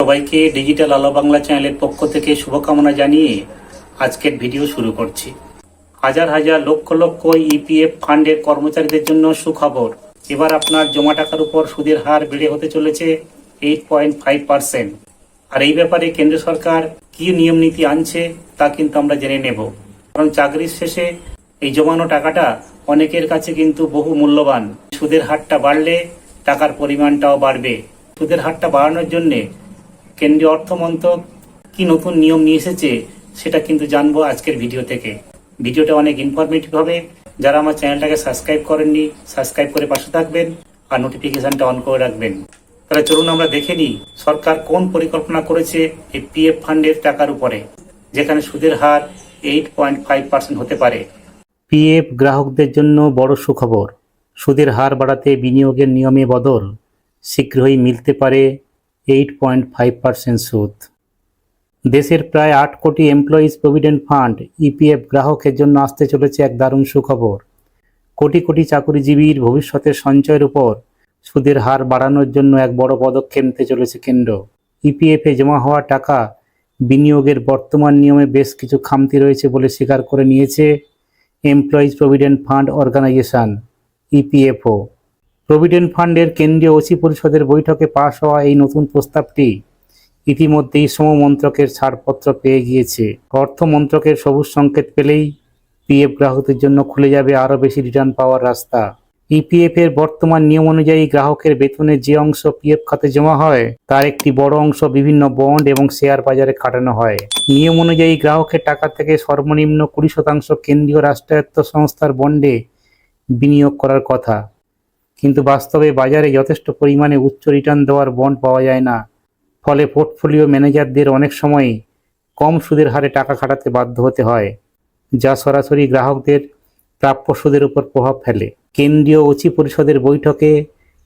সবাইকে ডিজিটাল আলো বাংলা চ্যানেলের পক্ষ থেকে শুভকামনা জানিয়ে আজকের ভিডিও শুরু করছি। হাজার হাজার লক্ষ লক্ষ ইপিএফ ফান্ডের কর্মচারীদের জন্য সুখবর। এবার আপনার জমা টাকার উপর সুদের হার বেড়ে হতে চলেছে এইট পয়েন্ট ফাইভ পার্সেন্ট আর এই ব্যাপারে কেন্দ্র সরকার কি নিয়ম নীতি আনছে, তা কিন্তু আমরা জেনে নেব। কারণ চাকরির শেষে এই জমানো টাকাটা অনেকের কাছে কিন্তু বহু মূল্যবান। সুদের হারটা বাড়লে টাকার পরিমাণটাও বাড়বে। সুদের হারটা বাড়ানোর জন্যে কেন্দ্রীয় অর্থমন্ত্রক কি নতুন নিয়ম নিয়ে এসেছে, সেটা কিন্তু জানব আজকের ভিডিও থেকে। ভিডিওটা অনেক ইনফরমেটিভ হবে। যারা আমার চ্যানেলটাকে সাবস্ক্রাইব করেননি সাবস্ক্রাইব করে পাশে থাকবেন আর নোটিফিকেশনটা অন করে রাখবেন। তাহলে চলুন আমরা দেখে নিই সরকার কোন পরিকল্পনা করেছে এই পিএফ ফান্ডের টাকার উপরে, যেখানে সুদের হার এইট পয়েন্ট ফাইভ পার্সেন্ট হতে পারে। পিএফ গ্রাহকদের জন্য বড় সুখবর। সুদের হার বাড়াতে বিনিয়োগের নিয়মে বদল। শীঘ্রই মিলতে পারে এইট পয়েন্ট ফাইভ পার্সেন্ট সুদ। দেশের প্রায় আট কোটি এমপ্লয়িজ প্রভিডেন্ট ফান্ড ইপিএফ গ্রাহকের জন্য আসতে চলেছে এক দারুণ সুখবর। কোটি কোটি চাকুরিজীবীর ভবিষ্যতের সঞ্চয়ের উপর সুদের হার বাড়ানোর জন্য এক বড় পদক্ষেপ নিতে চলেছে কেন্দ্র। ইপিএফে জমা হওয়া টাকা বিনিয়োগের বর্তমান নিয়মে বেশ কিছু খামতি রয়েছে বলে স্বীকার করে নিয়েছে employees provident fund organisation EPFO provident ফান্ডের কেন্দ্রীয় ওসি পরিষদের বৈঠকে পাশ হওয়া এই নতুন প্রস্তাবটি ইতিমধ্যেই শ্রম মন্ত্রকের ছাড়পত্র পেয়ে গিয়েছে। অর্থ মন্ত্রকের সবুজ সংকেত পেলেই পিএফ গ্রাহকদের জন্য খুলে যাবে আরও বেশি রিটার্ন পাওয়ার রাস্তা। ইপিএফ এর বর্তমান নিয়ম অনুযায়ী গ্রাহকের বেতনের যে অংশ পিএফ খাতে জমা হয়, তার একটি বড় অংশ বিভিন্ন বন্ড এবং শেয়ার বাজারে খাটানো হয়। নিয়ম অনুযায়ী গ্রাহকের টাকা থেকে সর্বনিম্ন কুড়ি শতাংশ কেন্দ্রীয় রাষ্ট্রায়ত্ত সংস্থার বন্ডে বিনিয়োগ করার কথা। কিন্তু বাস্তবে বাজারে যথেষ্ট পরিমাণে উচ্চ রিটার্ন দেওয়ার বন্ড পাওয়া যায় না। ফলে পোর্টফোলিও ম্যানেজারদের অনেক সময় কম সুদের হারে টাকা খাটাতে বাধ্য হতে হয়, যা সরাসরি গ্রাহকদের প্রাপ্য সুদের উপর প্রভাব ফেলে। কেন্দ্রীয় ওচি পরিষদের বৈঠকে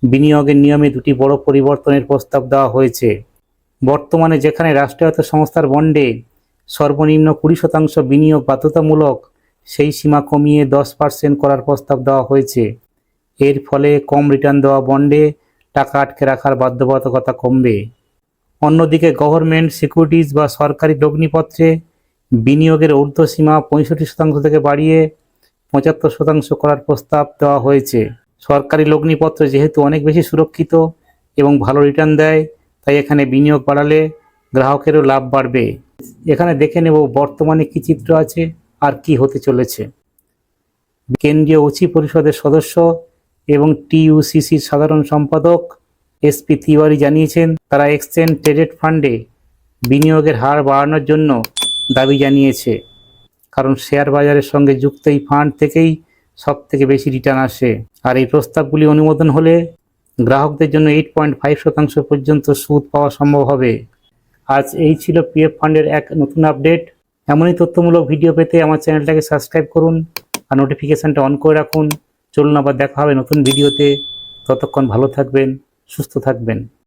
বিনিয়োগের নিয়মে দুটি বড় পরিবর্তনের প্রস্তাব দেওয়া হয়েছে। বর্তমানে যেখানে রাষ্ট্রায়ত্ত সংস্থার বন্ডে সর্বনিম্ন কুড়ি শতাংশ বিনিয়োগ বাধ্যতামূলক, সেই সীমা কমিয়ে দশ পার্সেন্ট করার প্রস্তাব দেওয়া হয়েছে। এর ফলে কম রিটার্ন দেওয়া বন্ডে টাকা আটকে রাখার বাধ্যবাধকতা কমবে। অন্যদিকে গভর্নমেন্ট সিকিউরিটিজ বা সরকারি লগ্নিপত্রে বিনিয়োগের ঊর্ধ্বসীমা পঁয়ষট্টি শতাংশ থেকে বাড়িয়ে পঁচাত্তর শতাংশ করার প্রস্তাব দেওয়া হয়েছে। সরকারি লগ্নিপত্র যেহেতু অনেক বেশি সুরক্ষিত এবং ভালো রিটার্ন দেয়, তাই এখানে বিনিয়োগ বাড়ালে গ্রাহকেরও লাভ বাড়বে। এখানে দেখে নেব বর্তমানে কি চিত্র আছে আর কি হতে চলেছে। কেন্দ্রীয় উচি পরিষদের সদস্য এবং টিইউসিসির সাধারণ সম্পাদক এসপি তিওয়ারি জানিয়েছেন, তারা এক্সচেঞ্জ ট্রেডেড ফান্ডে বিনিয়োগের হার বাড়ানোর জন্য দাবি জানিয়েছে। কারণ শেয়ার বাজারের সঙ্গে যুক্ত এই ফান্ড থেকেই সব থেকে বেশি রিটার্ন আসে। আর এই প্রস্তাবগুলি অনুমোদন হলে গ্রাহকদের জন্য এইট পয়েন্ট ফাইভ শতাংশ পর্যন্ত সুদ পাওয়া সম্ভব হবে। আজ এই ছিল পিএফ ফান্ডের এক নতুন আপডেট। এমনই তথ্যমূলক ভিডিও পেতে আমার চ্যানেলটাকে সাবস্ক্রাইব করুন আর নোটিফিকেশানটা অন করে রাখুন। চলুন আবার দেখা হবে নতুন ভিডিওতে। ততক্ষণ ভালো থাকবেন সুস্থ থাকবেন।